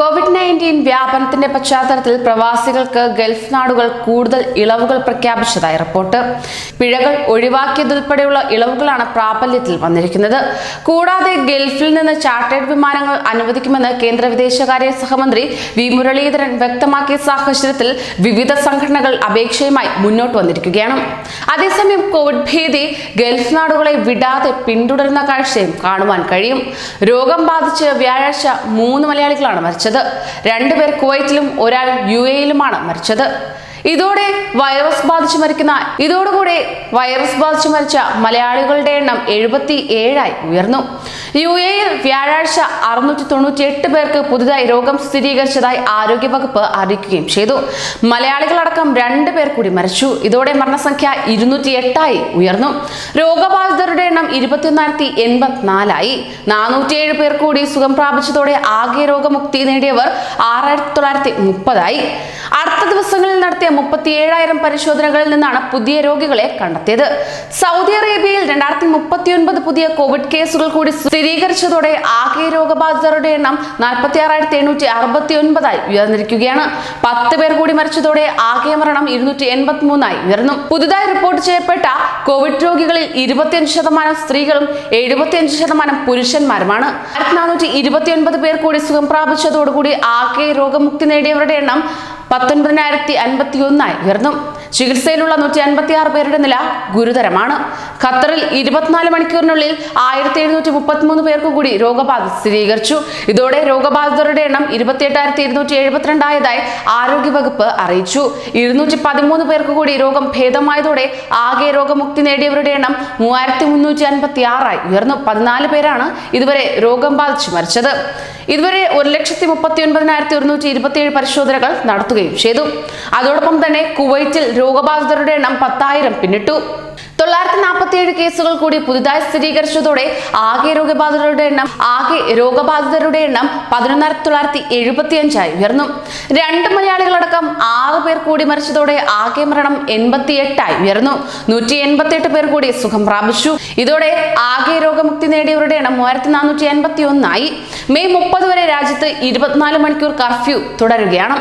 Covid nineteen വ്യാപനത്തിന്റെ പശ്ചാത്തലത്തിൽ പ്രവാസികൾക്ക് ഗൾഫ് നാടുകൾ കൂടുതൽ ഇളവുകൾ പ്രഖ്യാപിച്ചതായി റിപ്പോർട്ട്. പിഴകൾ ഒഴിവാക്കിയതുൾപ്പെടെയുള്ള ഇളവുകളാണ് പ്രാബല്യത്തിൽ വന്നിരിക്കുന്നത്. കൂടാതെ ഗൾഫിൽ നിന്ന് ചാർട്ടേഡ് വിമാനങ്ങൾ അനുവദിക്കുമെന്ന് കേന്ദ്ര വിദേശകാര്യ സഹമന്ത്രി വി. മുരളീധരൻ വ്യക്തമാക്കിയ സാഹചര്യത്തിൽ വിവിധ സംഘടനകൾ അപേക്ഷയുമായി മുന്നോട്ട് വന്നിരിക്കുകയാണ്. അതേസമയം കോവിഡ് ഭീതി ഗൾഫ് നാടുകളെ വിടാതെ പിന്തുടരുന്ന കാഴ്ചയും കാണുവാൻ കഴിയും. രോഗം ബാധിച്ച് വ്യാഴാഴ്ച മൂന്ന് മലയാളികളാണ് മരിച്ചത്. രണ്ടുപേർ കുവൈറ്റിലും ഒരാൾ യു എയിലുമാണ് മരിച്ചത്. ഇതോടെ വൈറസ് ബാധിച്ച് മരിക്കുന്ന ഇതോടുകൂടെ വൈറസ് ബാധിച്ച് മരിച്ച മലയാളികളുടെ എണ്ണം എഴുപത്തി ഏഴായി ഉയർന്നു. യു എയിൽ വ്യാഴാഴ്ച അറുന്നൂറ്റി തൊണ്ണൂറ്റി എട്ട് പേർക്ക് പുതുതായി രോഗം സ്ഥിരീകരിച്ചതായി ആരോഗ്യവകുപ്പ് അറിയിക്കുകയും ചെയ്തു. മലയാളികളടക്കം രണ്ട് പേർ കൂടി മരിച്ചു. ഇതോടെ മരണസംഖ്യ ഇരുന്നൂറ്റി എട്ടായി ഉയർന്നു. രോഗബാധിതരുടെ എണ്ണം ഇരുപത്തിയൊന്നായിരത്തി എൺപത്തിനാലായി നാനൂറ്റിയേഴ് പേർ കൂടി സുഖം പ്രാപിച്ചതോടെ ആകെ രോഗമുക്തി നേടിയവർ ആറായിരത്തി തൊള്ളായിരത്തി മുപ്പതായി അടുത്ത ദിവസങ്ങളിൽ നടത്തിയ മുപ്പത്തിയേഴായിരം പരിശോധനകളിൽ നിന്നാണ് പുതിയ രോഗികളെ കണ്ടെത്തിയത്. സൗദി അറേബ്യയിൽ രണ്ടായിരത്തി മുപ്പത്തിയൊൻപത് പുതിയ കോവിഡ് കേസുകൾ കൂടി സ്ഥിരീകരിച്ചതോടെ ആകെ രോഗബാധിതരുടെ എണ്ണം നാൽപ്പത്തി ആറായിരത്തി എണ്ണൂറ്റി അറുപത്തി ഒൻപതായി ഉയർന്നിരിക്കുകയാണ്. പത്ത് പേർ കൂടി മരിച്ചതോടെ ആകെ മരണം ഇരുന്നൂറ്റി എൺപത്തി മൂന്നായി ഉയർന്നു. പുതുതായി റിപ്പോർട്ട് ചെയ്യപ്പെട്ട കോവിഡ് രോഗികളിൽ ഇരുപത്തിയഞ്ച് ശതമാനം സ്ത്രീകളും എഴുപത്തിയഞ്ച് ശതമാനം പുരുഷന്മാരുമാണ്. ആയിരത്തി നാനൂറ്റി ഇരുപത്തിയൊൻപത് പേർ കൂടി സുഖം പ്രാപിച്ചതോടുകൂടി ആകെ രോഗമുക്തി നേടിയവരുടെ എണ്ണം പത്തൊൻപതിനായിരത്തി അൻപത്തി ഒന്നായി ഉയർന്നു. ചികിത്സയിലുള്ള നൂറ്റി അൻപത്തി ആറ് പേരുടെ നില ഗുരുതരമാണ്. ഖത്തറിൽ ഇരുപത്തിനാല് മണിക്കൂറിനുള്ളിൽ ആയിരത്തി എഴുന്നൂറ്റി മുപ്പത്തിമൂന്ന് പേർക്ക് കൂടി രോഗബാധ സ്ഥിരീകരിച്ചു. ഇതോടെ രോഗബാധിതരുടെ എണ്ണം ഇരുപത്തിയെട്ടായിരത്തി ഇരുന്നൂറ്റി എഴുപത്തിരണ്ടായതായി ആരോഗ്യവകുപ്പ് അറിയിച്ചു. ഇരുന്നൂറ്റി പതിമൂന്ന് പേർക്ക് കൂടി രോഗം ഭേദമായതോടെ ആകെ രോഗമുക്തി നേടിയവരുടെ എണ്ണം മൂവായിരത്തി മുന്നൂറ്റി അൻപത്തി ആറായി ഉയർന്നു. പതിനാല് പേരാണ് ഇതുവരെ രോഗം ബാധിച്ചു മരിച്ചത്. ഇതുവരെ ഒരു ലക്ഷത്തി മുപ്പത്തി ഒൻപതിനായിരത്തി ഒരുന്നൂറ്റി ഇരുപത്തിയേഴ് പരിശോധനകൾ നടത്തുകയും ചെയ്തു. അതോടൊപ്പം തന്നെ കുവൈറ്റിൽ രോഗബാധിതരുടെ എണ്ണം പത്തായിരം പിന്നിട്ടു. തൊള്ളായിരത്തി നാൽപ്പത്തി ഏഴ് കേസുകൾ കൂടി പുതുതായി സ്ഥിരീകരിച്ചതോടെ ആകെ രോഗബാധിതരുടെ എണ്ണം ആകെ രോഗബാധിതരുടെ എണ്ണം പതിനൊന്നായിരത്തി തൊള്ളായിരത്തി എഴുപത്തി അഞ്ചായി ഉയർന്നു. രണ്ട് മലയാളികളടക്കം ആറ് പേർ കൂടി മരിച്ചതോടെ ആകെ മരണം എൺപത്തി എട്ടായി ഉയർന്നു. നൂറ്റി എൺപത്തി എട്ട് പേർ കൂടി സുഖം പ്രാപിച്ചു. ഇതോടെ ആകെ രോഗമുക്തി നേടിയവരുടെ എണ്ണം മൂവായിരത്തി നാനൂറ്റി എൺപത്തി ഒന്നായി മെയ് മുപ്പത് വരെ രാജ്യത്ത് ഇരുപത്തിനാല് മണിക്കൂർ കർഫ്യൂ തുടരുകയാണ്.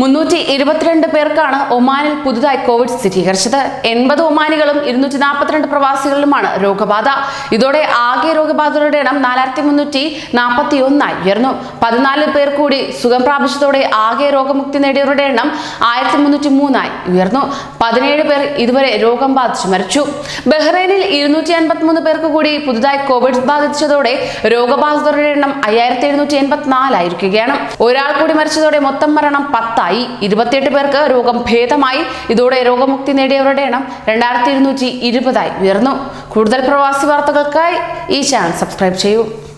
മുന്നൂറ്റി ഇരുപത്തിരണ്ട് പേർക്കാണ് ഒമാനിൽ പുതുതായി കോവിഡ് സ്ഥിരീകരിച്ചത്. എൺപത് ഒമാനികളും ഇരുന്നൂറ്റി നാൽപ്പത്തിരണ്ട് പ്രവാസികളിലുമാണ് രോഗബാധ. ഇതോടെ ആകെ രോഗബാധിതരുടെ എണ്ണം നാലായിരത്തി മുന്നൂറ്റി നാൽപ്പത്തി ഒന്നായി ഉയർന്നു. പതിനാല് പേർ കൂടി സുഖം പ്രാപിച്ചതോടെ ആകെ രോഗമുക്തി നേടിയവരുടെ എണ്ണം ആയിരത്തി മുന്നൂറ്റി മൂന്നായി ഉയർന്നു. പതിനേഴ് പേർ ഇതുവരെ രോഗം ബാധിച്ചു മരിച്ചു. ബഹ്റൈനിൽ ഇരുന്നൂറ്റി അൻപത്തി മൂന്ന് പേർക്ക് കൂടി പുതുതായി കോവിഡ് ബാധിച്ചതോടെ രോഗബാധിതരുടെ എണ്ണം അയ്യായിരത്തി എഴുന്നൂറ്റി എൺപത്തിനാലായിരിക്കുകയാണ് ഒരാൾ കൂടി മരിച്ചതോടെ മൊത്തം മരണം പത്തായി. ഇരുപത്തിയെട്ട് പേർക്ക് രോഗം ഭേദമായി. ഇതോടെ രോഗമുക്തി നേടിയവരുടെ എണ്ണം രണ്ടായിരത്തി ഇരുന്നൂറ്റി ഇരുപതായി ഉയർന്നു. കൂടുതൽ പ്രവാസി വാർത്തകൾക്കായി ഈ ചാനൽ സബ്സ്ക്രൈബ് ചെയ്യൂ.